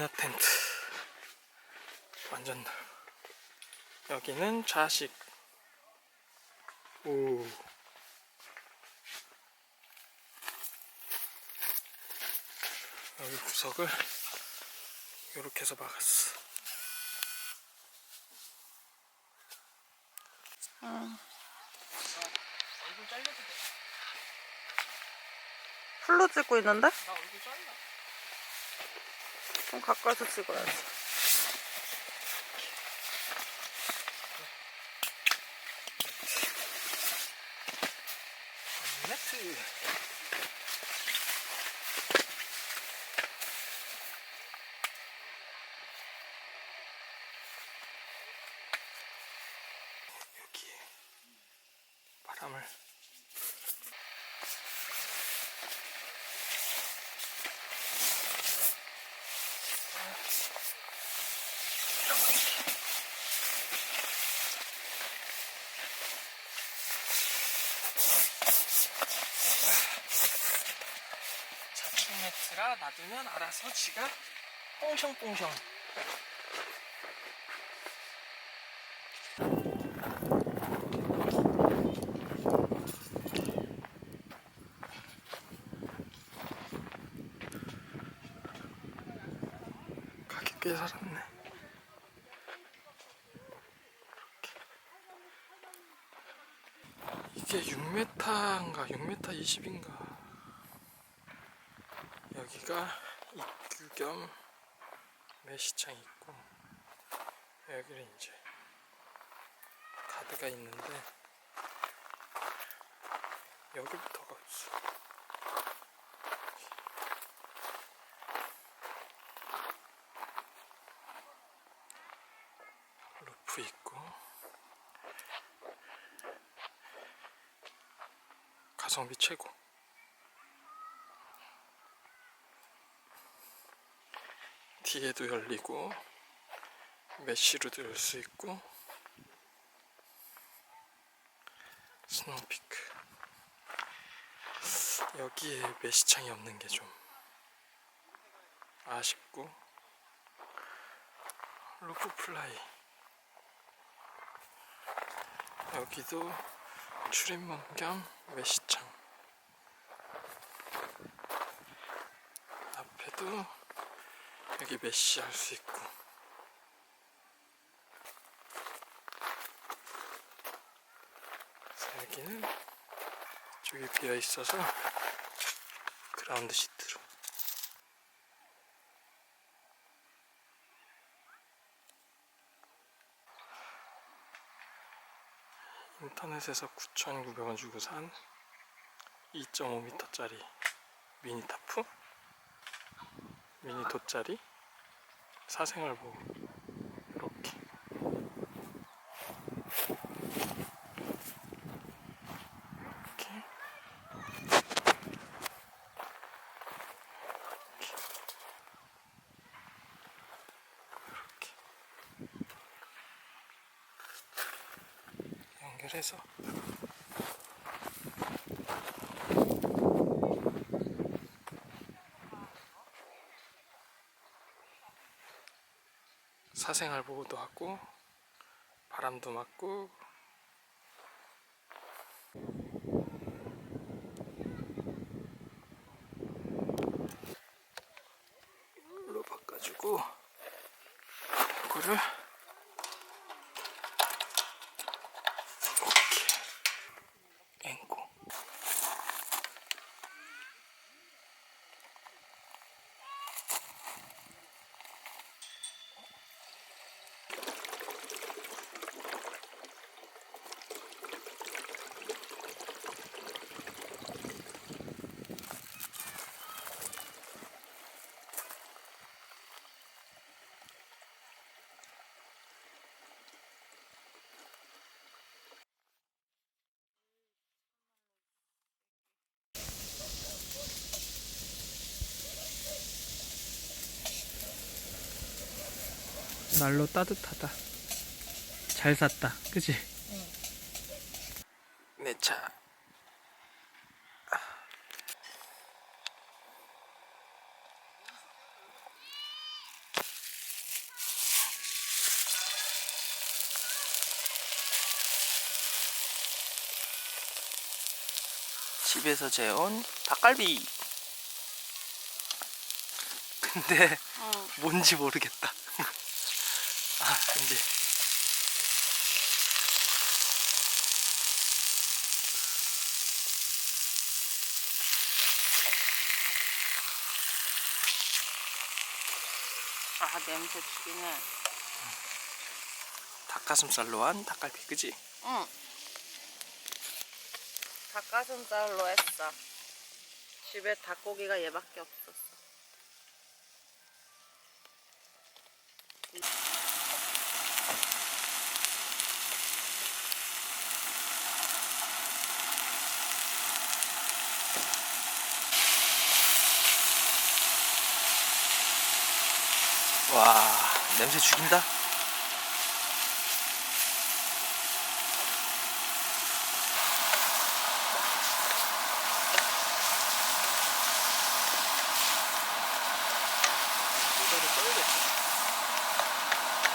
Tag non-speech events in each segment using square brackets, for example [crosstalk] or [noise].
이너 텐트 완전 여기는 좌식 오 여기 구석을 이렇게 해서 막았어 얼굴 잘려도 돼. 풀로 찍고 있는데? 나 얼굴 잘라. 좀 가까이서 찍어야지. 네트. 여기에 바람을 자충 매트라 놔두면 알아서 지가 뽕숑뽕숑 가게 꽤 살았네. 이게. 6m인가 6m 20인가 여기가 입구 겸 매시창이 있고 여기는 이제 가드가 있는데 여기부터가 없어 루프 있고 가성비 최고 뒤에도 열리고 메쉬로도 열 수 있고 스노우피크. 여기에 메시창이 없는 게 좀 아쉽고 루프 플라이. 여기도 출입문 겸 메시창. 앞에도 여기 메쉬 할수 있고. 그래서 여기는 쪽이 비어 있어서 그라운드 시트로 인터넷에서 9,900원 주고 산 2.5m짜리 미니 타프? 미니 돗자리 사생활복 이렇게. 이렇게. 이렇게. 연결해서 사생활 보호도 하고 바람도 맞고. 이걸로 바꿔주고 이거를 날로 따뜻하다. 잘 샀다. 그치? 내 차. 집에서 재운 닭갈비. 근데 뭔지 모르겠다. 냄새 죽이네. 닭가슴살로 한 닭갈비, 그지? 응. 닭가슴살로 했어. 집에 닭고기가 얘밖에 없었어. 와, 냄새 죽인다.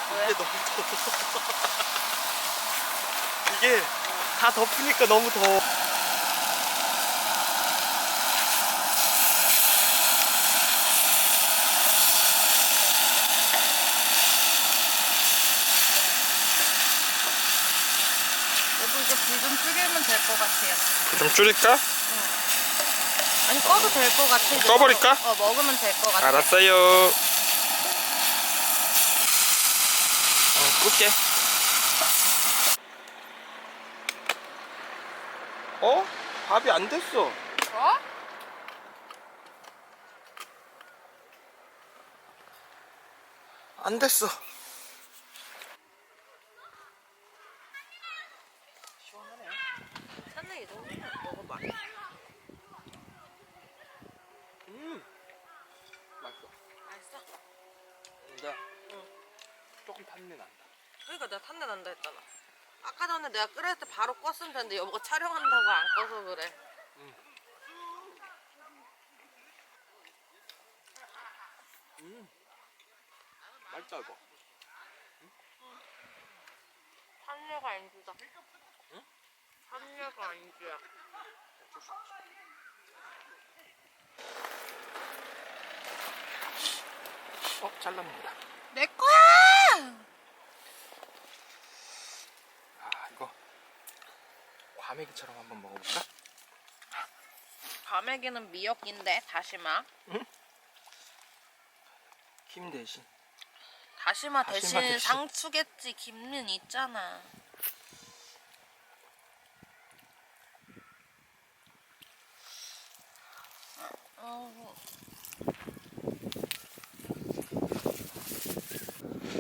너무 더워. [laughs] 이게 다 덮으니까 너무 더워. 여보 이제 불 좀 줄이면 될 것 같아요. 좀 줄일까? 아니 꺼도 될 것 같아. 이제 꺼버릴까? 먹- 어 먹으면 될 것 같아. 알았어요. 어, 끌게. 어? 밥이 안 됐어. 어? 안 됐어. 시원하네. 산내 이 정도면 먹어봐. 음. 맛있어. 맛있어? 근데 조금 탄내 난다. 그러니까 내가 탄내 난다 했잖아. 아까 전에 내가 끓일 때 되는데 여보가 촬영한다고 안 꺼서 그래. 맛있다 이거. 산내가 안주다. 응? 산내가 안주야. 어, 잘랐습니다. 내 거야! 아, 이거 과메기처럼 한번 먹어볼까? 과메기는 미역인데 다시마. 김 대신. 다시마 다시마 대신 대신. 상추겠지. 김는 있잖아. 어,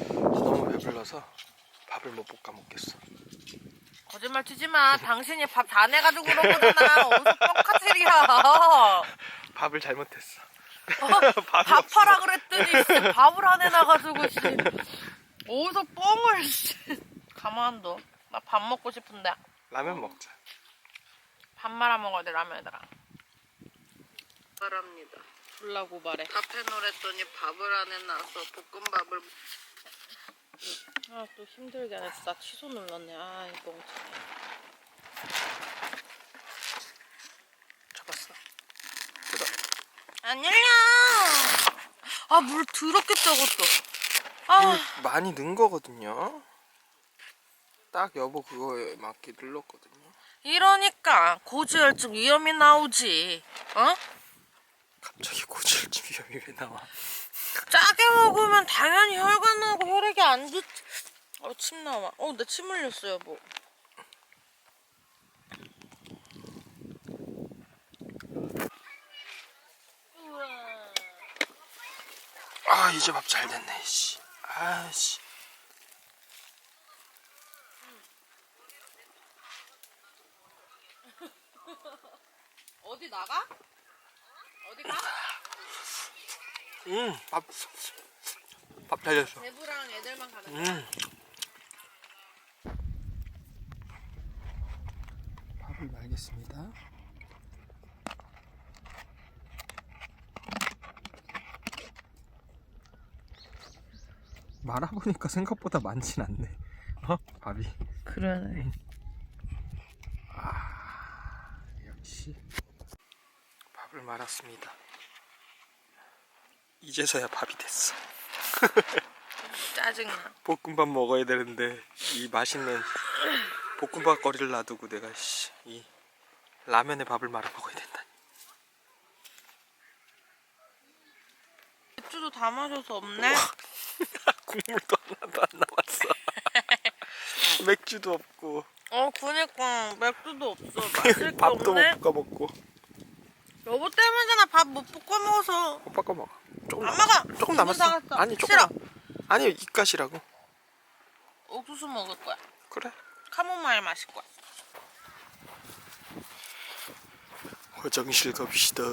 너무 배불러서 밥을 못 볶아 먹겠어. 거짓말 치지 마. 당신이 밥 다 내가지고 그런 거잖아. 어디서 뻥카테리야. [laughs] 밥을 잘못했어. [laughs] 밥이 밥 없어. 하라 그랬더니 씨, 밥을 안 해놔가지고 씨. 어디서 뻥을 씨. 가만 둬. 나 밥 먹고 싶은데 라면 먹자. 밥 말아 먹어야 돼 라면에다가. 바랍니다. 졸라 고발해. 카페 노랬더니 밥을 안 해놔서 볶음밥을. 아 또 힘들게 안 했어. 나 취소 눌렀네. 아 이거 멍청해. 잡았어. 뜯어. 안 열려. 아 물 더럽게 적었어. 아 이거 많이 넣은 거거든요. 딱 여보 그거에 맞게 눌렀거든요. 이러니까 고지혈증 위험이 나오지. 어? 갑자기 고지혈증 위험이 왜 나와? 먹으면 당연히 혈관 나고 혈액이 안 좋지. 어 침 나와. 어, 나 침 흘렸어 여보. 우와. 아 이제 밥 잘 됐네. 씨. 아 씨. 어디 나가? 어디 가? 음, 밥. 밥잘 됐어. 대부랑 애들만 가는 거야. 음. 밥을 말겠습니다. 말아보니까 생각보다 많진 않네. 어? 밥이. 그러네. 역시. 밥을 말았습니다. 이제서야 밥이 됐어. 짜증나. 볶음밥 먹어야 되는데 이 맛있는 볶음밥 거리를 놔두고 내가 씨, 이 라면에 밥을 말아 먹어야 된다. 맥주도 다 마셔서 없네. 국물도 하나도 안 남았어. [laughs] 맥주도 없고 어, 그니까 맥주도 없어. [laughs] 마실 게 밥도 없네. 못 볶아 먹고 여보 때문이잖아. 밥 못 볶아 먹어서. 못 바꿔 먹어. 조금 안 남았어. 먹어. 조금 남았어. 상했어. 아니 조금. 싫어. 남- 아니 이까시라고. 옥수수 먹을 거야. 그래. 카모마일 마실 거야. 화장실 갑시다.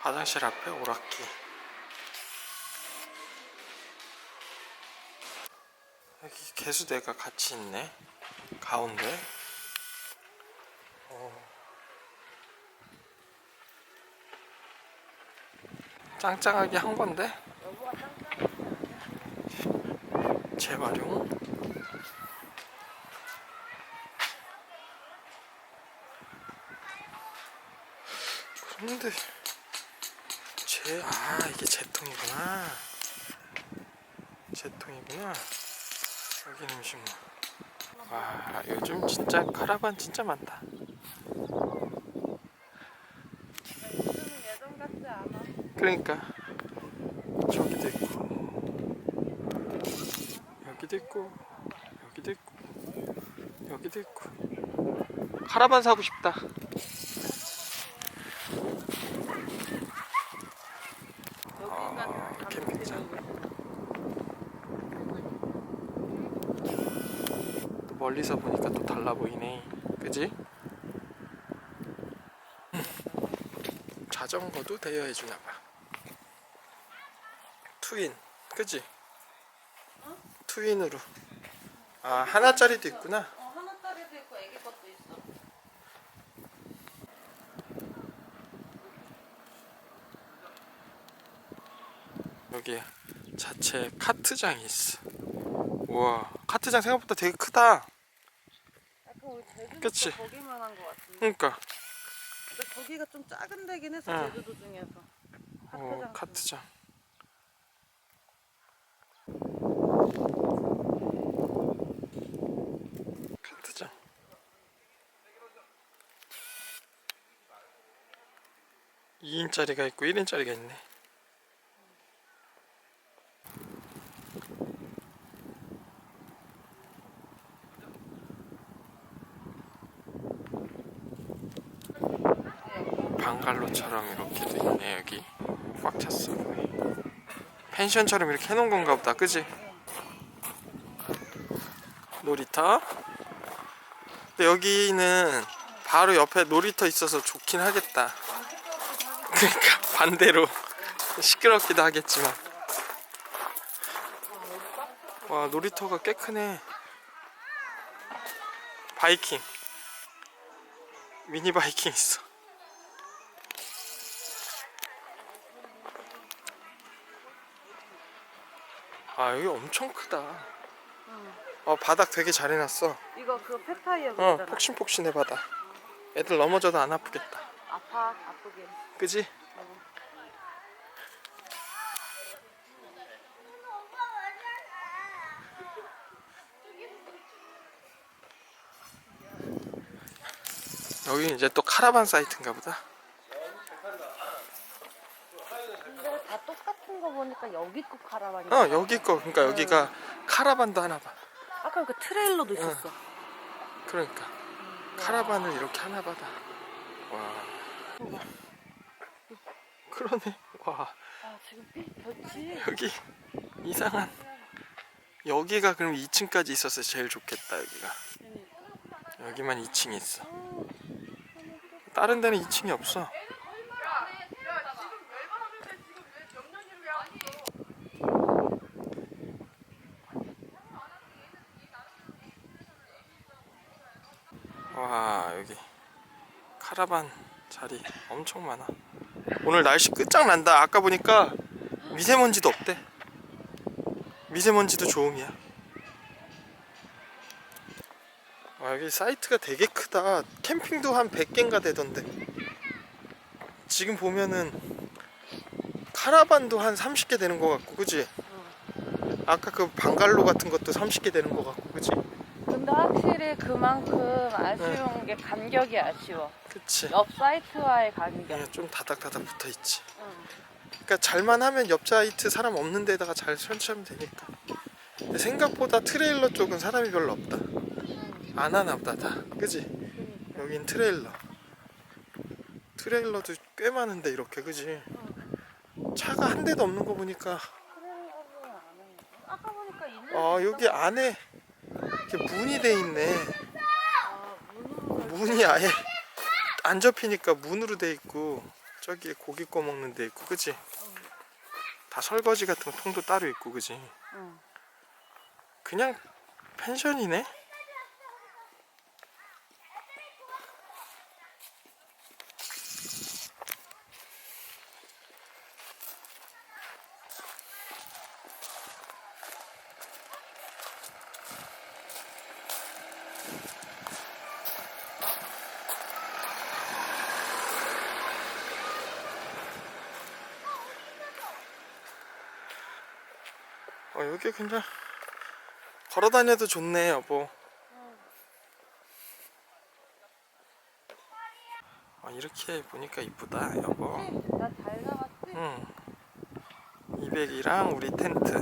화장실 앞에 오락기. 여기 개수대가 같이 있네. 가운데. 어. 짱짱하게 한 건데. 재활용. 그런데 이게 제통이구나. 제통이구나. 여기는 음식물. 와 요즘 진짜 카라반 진짜 많다. 그러니까 저기도 있고 여기도 있고 여기도 있고 여기도 있고 카라반 사고 싶다. 아, 캠핑장. 또 멀리서 보니까 또 달라 보이네. 그지? 자전거도 대여해 주나 봐. 투인, 그지? 투인으로. 아 하나짜리도 있구나. 어, 하나짜리도 있고 애기 것도 있어. 여기 자체 카트장이 있어. 우와, 카트장 생각보다 되게 크다. 그치? 거기만 한거 같은데. 그러니까. 근데 거기가 좀 작은 데긴 했어 응. 제주도 중에서. 어, 카트장. 카트장. 카트장. 이인짜리가 있고 1인짜리가 있네. 방갈로처럼 이렇게도 있네 여기 꽉 찼어. 펜션처럼 이렇게 해놓은 건가 보다 그지? 놀이터? 근데 여기는 바로 옆에 놀이터 있어서 좋긴 하겠다. 그러니까 [laughs] 반대로 시끄럽기도 하겠지만. 와 놀이터가 꽤 크네. 바이킹. 미니 바이킹 있어 아 여기 엄청 크다. 어. 바닥 되게 잘 해놨어. 이거 그 펫타이어 어 폭신폭신해 바다 애들 넘어져도 안 아프겠다. 아파 아프게. 그지? 여기 이제 또 카라반 사이트인가 보다. 근데 다 똑같은 거 보니까 여기 거 카라반이. 어 여기 거 그러니까 여기가 카라반도 하나 봐. 아까 그 트레일러도 있었어. 그러니까 카라반을 이렇게 하나 봐다. 와. 그러네. 와 아 지금 볕이 여기 이상한. 여기가 그럼 2층까지 있어서 제일 좋겠다 여기가. 여기만 2층이 있어. 다른 데는 2층이 없어. 와 여기 카라반 자리 엄청 많아. 오늘 날씨 끝장난다. 아까 보니까 미세먼지도 없대. 미세먼지도 조음이야. 아, 여기 사이트가 되게 크다. 캠핑도 한 100개인가 되던데. 지금 보면은 카라반도 한 30개 되는 것 같고, 그지? 아까 그 방갈로 같은 것도 30개 되는 것 같고, 그지? 근데 확실히 그만큼 아쉬운 게 간격이 아쉬워. 그치? 옆 사이트와의 간격. 그냥 좀 다닥다닥 붙어 있지. 응. 그러니까 잘만 하면 옆 사이트 사람 없는 데다가 잘 설치하면 되니까. 근데 생각보다 트레일러 쪽은 사람이 별로 없다. 안 하나 보다 다. 그지? 여긴 트레일러. 트레일러도 꽤 많은데 이렇게 그지? 차가 한 대도 없는 거 보니까 아까 보니까 있는. 아 여기 안에 이렇게 문이 돼 있네. 문이 아예 안 접히니까 문으로 돼 있고 저기에 고기 구워 먹는 데 있고 그지? 다 설거지 같은 거 통도 따로 있고 그지? 응. 그냥 펜션이네? 그냥 걸어 다녀도 좋네 여보. 아, 이렇게 보니까 이쁘다 여보? 응. 200이랑 우리 텐트.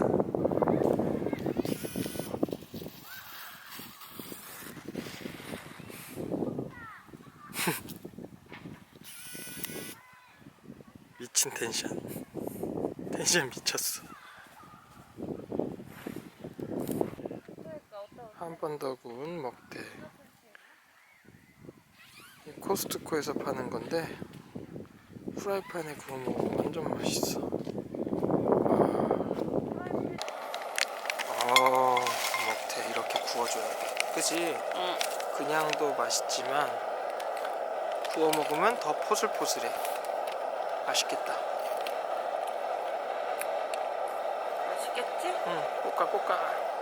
[laughs] 미친 텐션. [laughs] 텐션 미쳤어 그러니까 구운 먹대. 이 코스트코에서 파는 건데 프라이팬에 구워 먹으면 완전 맛있어. 아, 먹태 이렇게 구워줘야 돼. 그지? 응. 그냥도 맛있지만 구워 먹으면 더 포슬포슬해. 맛있겠다. 맛있겠지? 응, 볶아 볶아.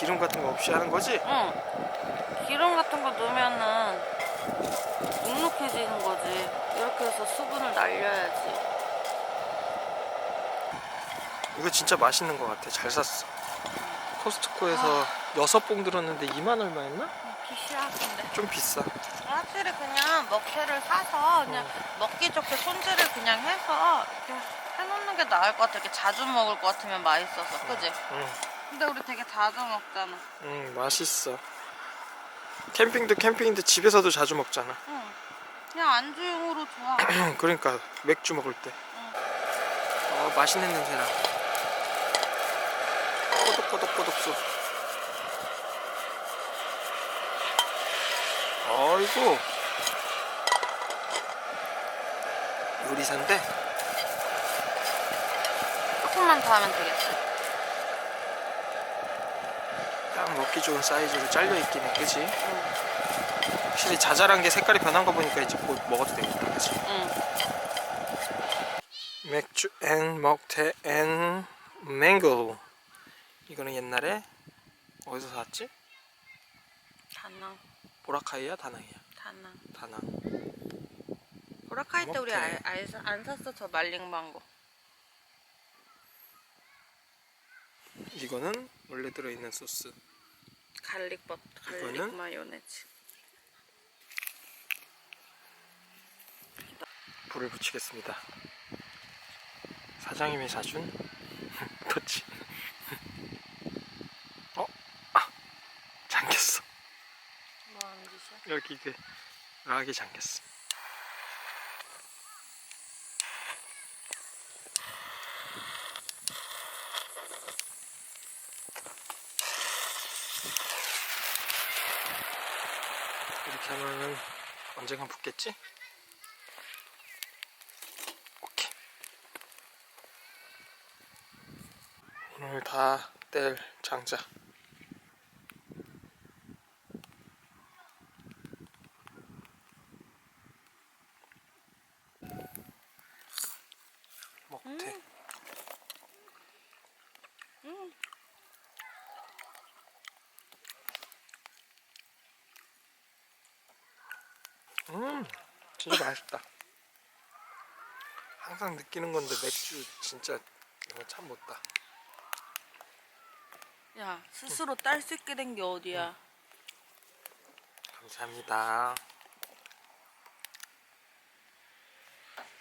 기름 같은 거 없이 하는 거지? 응. 기름 같은 거 넣으면은 눅눅해지는 거지. 이렇게 해서 수분을 날려야지. 이거 진짜 맛있는 것 같아. 잘 샀어. 코스트코에서 여섯 봉 들었는데 2만 얼마였나? 비싸 근데. 좀 비싸. 확실히 그냥 먹태를 사서 그냥 먹기 좋게 손질을 그냥 해서 이렇게 해놓는 게 나을 것 같아. 이렇게 자주 먹을 것 같으면 맛있어서, 그지? 응, 근데 우리 되게 자주 먹잖아. 응, 맛있어. 캠핑도 캠핑인데 집에서도 자주 먹잖아. 응. 그냥 안주용으로 좋아. [clears throat] 그러니까 맥주 먹을 때. 어, 맛있는 냄새나. 꼬독꼬독꼬독 소. 아이고. 요리사인데 조금만 더 하면 되겠어. 딱 먹기 좋은 사이즈로 잘려 있긴 해, 그치? 응. 확실히 자잘한 게 색깔이 변한 거 보니까 이제 곧 먹어도 되겠다, 그치? 응. 맥주 앤 먹태 앤 맹고 이거는 옛날에 어디서 샀지? 다낭, 보라카이야 다낭이야 다낭. 다낭 보라카이 때 우리. 알, 알, 안 샀어 저 말린 망고. 이거는 원래 들어있는 소스 갈릭 버 갈릭 이거는? 마요네즈. 불을 붙이겠습니다 사장님이 사준 [laughs] 터치 어? 아 잠겼어 뭐 하는 짓이야? 여기 그 락이 잠겼어 하면은 언젠간 붙겠지? 오케이 오늘 다 뗄 장자 먹태 음. 음 진짜 맛있다 항상 느끼는 건데 맥주 진짜 이거 참 못다 야 스스로 딸 수 있게 된 게 어디야? 감사합니다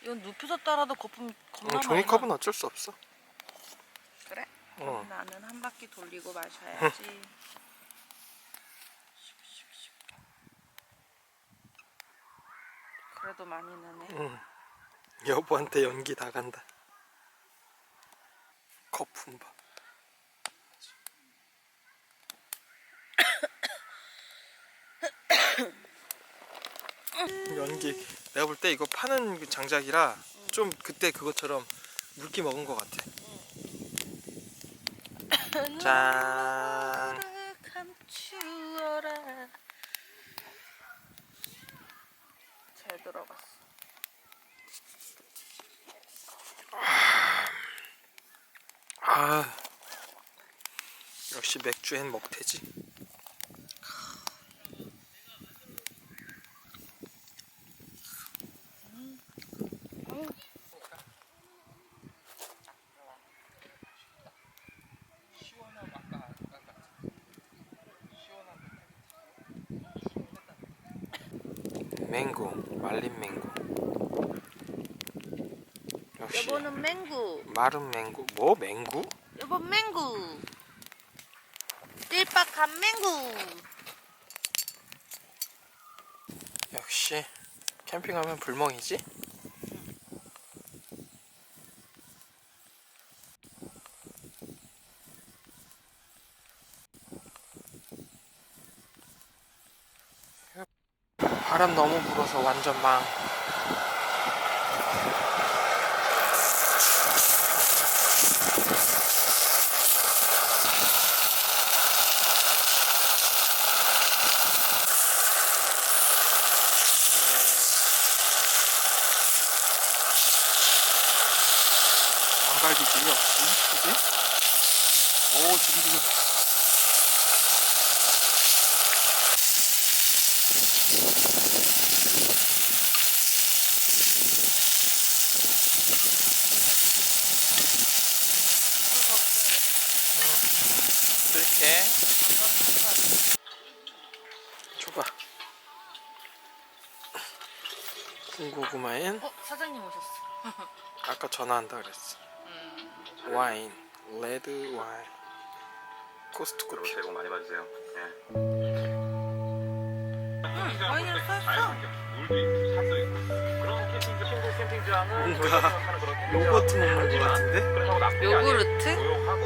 이건 눕혀서 따라도 거품 겁나 음, 많이 종이컵은 나. 어쩔 수 없어 그래? 어. 나는 한 바퀴 돌리고 마셔야지. 그래도 많이 나네. 응. 여보한테 연기 다 간다 거품 봐. 연기. 내가 볼 때 이거 파는 그 장작이라 좀 그때 그것처럼 물기 먹은 것 같아. 짠 너를 감추어라. 잘 들어갔어. 아 역시 맥주엔 먹태지 맹고 말린 맹고 여보는 맹구. 마른 맹고 뭐 맹고? 여보 맹구. 띨박한 맹구. 역시 캠핑하면 불멍이지? 바람 너무 불어서 완전 망. 망갈기지 역시, 그지? 오, 지금 지금. 불더 켜야겠다. 쓸게. 완전 줘봐. 군고구마엔 어 사장님 오셨어. 아까 전화한다 그랬어. 음. 와인, 레드 와인, 코스트 여러분. 새해 복 많이 받으세요. 예. 응 와인을 써 물도 있고 산도 있고 그런 캠핑장 친구 캠핑장은 뭔가 저희가 생각하는 그런 캠핑장 요거트 먹는 거 아니지만 같은데? 그렇다고 게 아니에요. 요구르트? 조용하고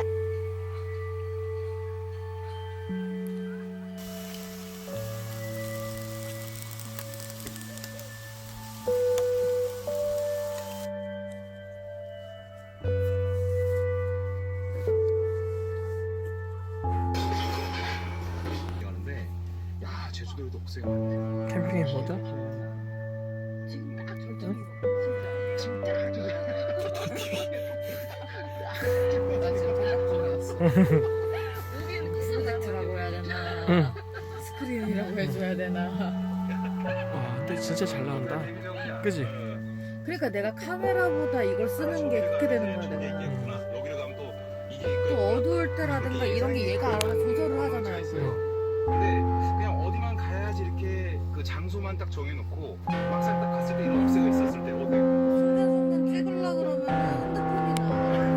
그지? 그러니까 내가 카메라보다 이걸 쓰는 게 그렇게 되는 거야 내가. 또 어두울 때라든가 이런 게 얘가 조절을 하잖아 근데 그냥 어디만 가야지 이렇게 그 장소만 딱 정해놓고 막상 딱 갔을 때 이런 업체가 있었을 때 어디 순간순간 찍으려 그러면 핸드폰이 나와.